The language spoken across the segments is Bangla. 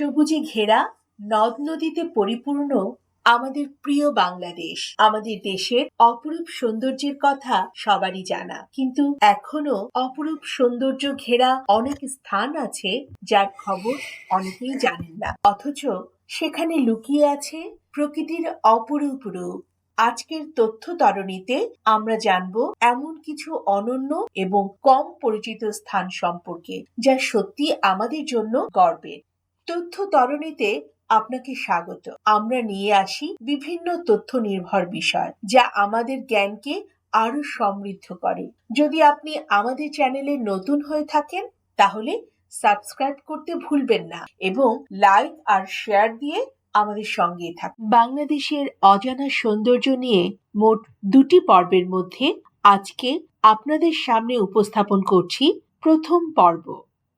সবুজে ঘেরা নদ নদীতে পরিপূর্ণ আমাদের প্রিয় বাংলাদেশ। আমাদের দেশের অপরূপ সৌন্দর্যের কথা সবারই জানা। কিন্তু এখনও অপরূপ সৌন্দর্য ঘেরা অনেক স্থান আছে যার খবর অনেকেই জানেন না। অথচ সেখানে লুকিয়ে আছে প্রকৃতির অপরূপ রূপ। আজকের তথ্য তরণীতে আমরা জানব এমন কিছু অনন্য এবং কম পরিচিত স্থান সম্পর্কে, যা সত্যি আমাদের জন্য গর্বের। তথ্য তরণীতে আপনাকে স্বাগত। আমরা নিয়ে আসি বিভিন্ন তথ্য নির্ভর বিষয় যা আমাদের জ্ঞানকে আরও সমৃদ্ধ করে। যদি আপনি আমাদের চ্যানেলে নতুন হয়ে থাকেন, তাহলে সাবস্ক্রাইব করতে ভুলবেন না এবং লাইক আর শেয়ার দিয়ে আমাদের সঙ্গে থাক বাংলাদেশের অজানা সৌন্দর্য নিয়ে মোট দুটি পর্বের মধ্যে আজকে আপনাদের সামনে উপস্থাপন করছি প্রথম পর্ব।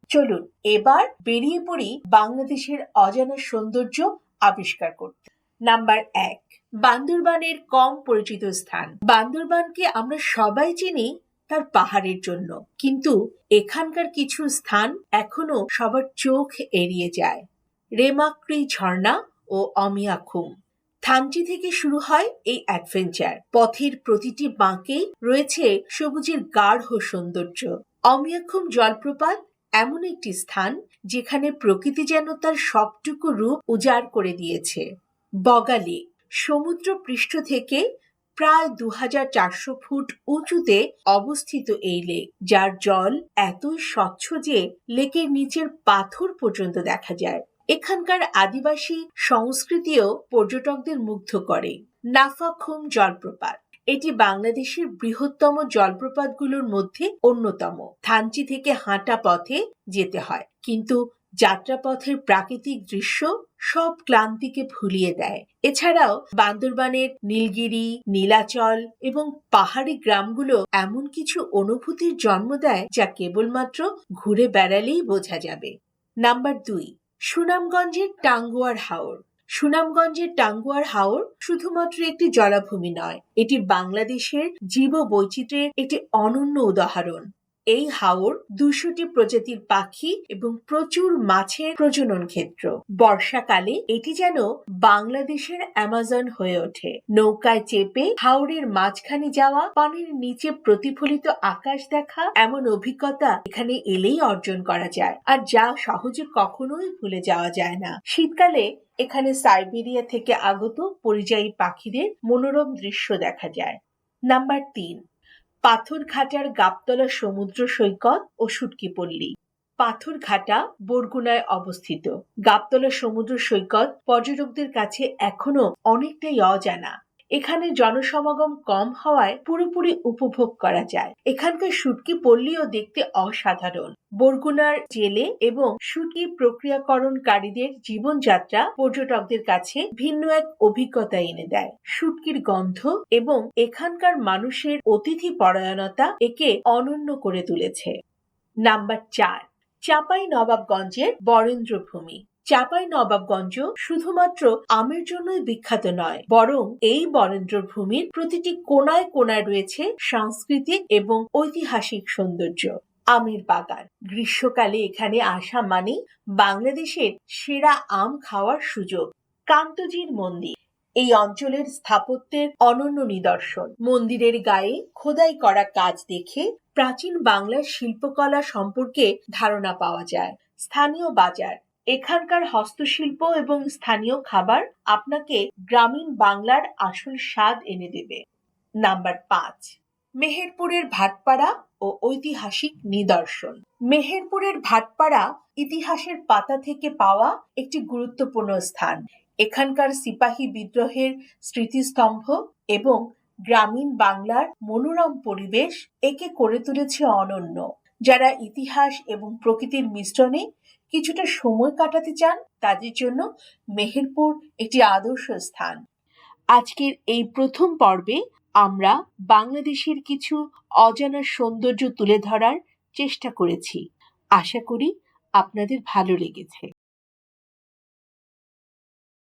চলুন এবার বেরিয়ে পড়ি বাংলাদেশের অজানা সৌন্দর্য আবিষ্কার করতে। নাম্বার এক, বান্দরবানের কম পরিচিত স্থান। বান্দরবানকে আমরা সবাই চিনি তার পাহাড়ের জন্য। কিন্তু এখানকার কিছু স্থান এখনও সবার চোখ এড়িয়ে যায়। রেমাক্রি ঝর্ণা ও অমিয়াখুম থানচি থেকে শুরু হয় এই অ্যাডভেঞ্চার। পথের প্রতিটি বাঁকেই রয়েছে সবুজের গাঢ় সৌন্দর্য। অমিয়াখুম জলপ্রপাত এমন একটি স্থান যেখানে প্রকৃতি যেন তার সবটুকু রূপ উজাড় করে দিয়েছে। বগালে সমুদ্র পৃষ্ঠ থেকে প্রায় দু ফুট উঁচুতে অবস্থিত এই লেক, যার জল এতই স্বচ্ছ যে লেকের নিচের পাথর পর্যন্ত দেখা যায়। এখানকার আদিবাসী সংস্কৃতিও পর্যটকদের মুগ্ধ করে। নাফাখুম জলপ্রপাত এটি বাংলাদেশের বৃহত্তম জলপ্রপাতগুলোর মধ্যে অন্যতম। থানচি থেকে হাঁটা পথে যেতে হয়, কিন্তু যাত্রাপথের প্রাকৃতিক দৃশ্য সব ক্লান্তিকে ভুলিয়ে দেয়। এছাড়াও বান্দরবানের নীলগিরি, নীলাচল এবং পাহাড়ি গ্রামগুলো এমন কিছু অনুভূতির জন্ম দেয় যা কেবলমাত্র ঘুরে বেড়ালেই বোঝা যাবে। নাম্বার দুই, সুনামগঞ্জের টাঙ্গুয়ার হাওর। সুনামগঞ্জের টাঙ্গুয়ার হাওর শুধুমাত্র একটি জলাভূমি নয় এটি বাংলাদেশের জীব বৈচিত্র্যের একটি অনন্য উদাহরণ। এই হাওর দুশোটি প্রজাতির পাখি এবং প্রচুর মাছের প্রজনন ক্ষেত্র। বর্ষাকালে এটি যেন বাংলাদেশের অ্যামাজন হয়ে ওঠে। নৌকায় চেপে হাওরের মাঝখানে যাওয়া, পানির নিচে প্রতিফলিত আকাশ দেখা এমন অভিজ্ঞতা এখানে এলেই অর্জন করা যায়। আর যা সহজে কখনোই ভুলে যাওয়া যায় না। শীতকালে এখানে সাইবেরিয়া থেকে আগত পরিযায়ী পাখিদের মনোরম দৃশ্য দেখা যায়। নাম্বার তিন পাথরঘাটার গাবতলা সমুদ্র সৈকত ও সুটকিপল্লী। পাথরঘাটা বরগুনায় অবস্থিত। গাবতলা সমুদ্র সৈকত পর্যটকদের কাছে এখনও অনেকটাই অজানা। এখানে জনসমাগম কম হওয়ায় পুরোপুরি উপভোগ করা যায়। এখানকার শুটকি পল্লীও দেখতে অসাধারণ। বরগুনার জেলে এবং শুটকি প্রক্রিয়াকরণকারীদের জীবনযাত্রা পর্যটকদের কাছে ভিন্ন এক অভিজ্ঞতা এনে দেয়। শুটকির গন্ধ এবং এখানকার মানুষের অতিথি পরায়ণতা একে অনন্য করে তুলেছে। নাম্বার চার চাপাই নবাবগঞ্জের বরেন্দ্রভূমি। চাপাই নবাবগঞ্জ শুধুমাত্র আমের জন্যই বিখ্যাত নয়, বরং এই বরেন্দ্র ভূমির প্রতিটি কোনায় কোনায় রয়েছে সাংস্কৃতিক এবং ঐতিহাসিক সৌন্দর্য। আমের বাগান, গ্রীষ্মকালে এখানে আসা মানে বাংলাদেশের সেরা আম খাওয়ার সুযোগ। কান্তজির মন্দির, এই অঞ্চলের স্থাপত্যের অনন্য নিদর্শন। মন্দিরের গায়ে খোদাই করা কাজ দেখে প্রাচীন বাংলার শিল্পকলা সম্পর্কে ধারণা পাওয়া যায়। স্থানীয় বাজার এখানকার হস্তশিল্প এবং স্থানীয় খাবার আপনাকে গ্রামীণ বাংলার আসল স্বাদ এনে দেবে। নাম্বার পাঁচ, মেহেরপুরের ভাটপাড়া ও ঐতিহাসিক নিদর্শন। মেহেরপুরের ভাটপাড়া ইতিহাসের পাতা থেকে পাওয়া একটি গুরুত্বপূর্ণ স্থান। এখানকার সিপাহী বিদ্রোহের স্মৃতিস্তম্ভ এবং গ্রামীণ বাংলার মনোরম পরিবেশ একে করে তুলেছে অনন্য। যারা ইতিহাস এবং প্রকৃতির মিশ্রণে কিছুটা সময় কাটাতে চান, তাদের জন্য মেহেরপুর একটি আদর্শ স্থান। আজকের এই প্রথম পর্বে আমরা বাংলাদেশের কিছু অজানা সৌন্দর্য তুলে ধরার চেষ্টা করেছি। আশা করি আপনাদের ভালো লেগেছে।